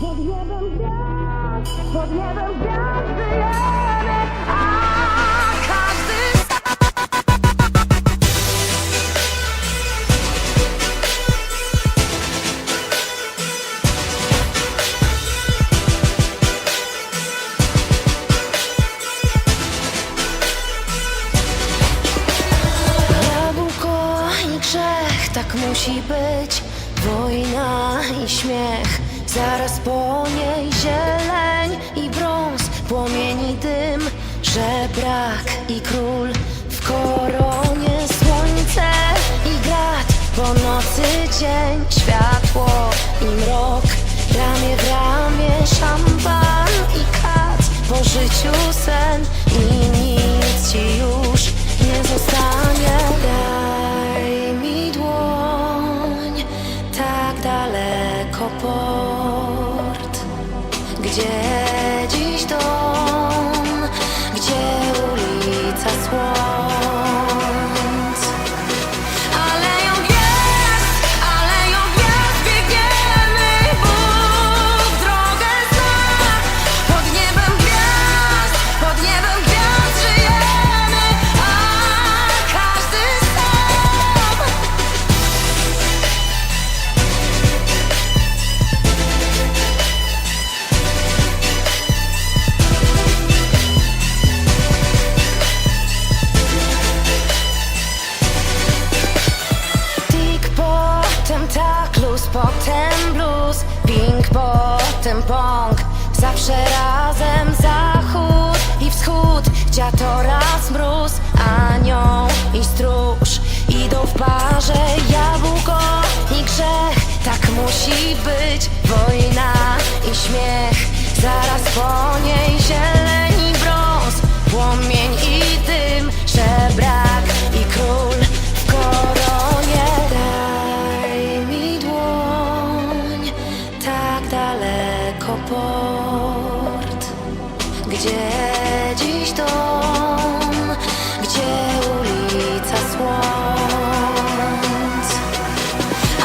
pod i grzech, tak musi być. Wojna i śmiech, zaraz po niej zieleń i brąz, płomieni dym, żebrak i król w koronie słońce i grat, po nocy dzień, światło i mrok, ramię w ramię szampan i kat, po życiu sen i nic ci już nie zostanie. Daj mi dłoń, tak daleko port, gdzie potem pong Zawsze razem zachód i wschód. Dziad oraz mróz Anioł i stróż. Idą w parze jabłko i grzech Tak musi być jako port. Gdzie dziś dom, gdzie ulica słońc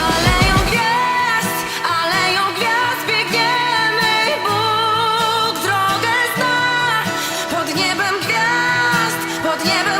Aleją gwiazd, aleją gwiazd biegniemy i Bóg drogę zna. Pod niebem gwiazd, pod niebem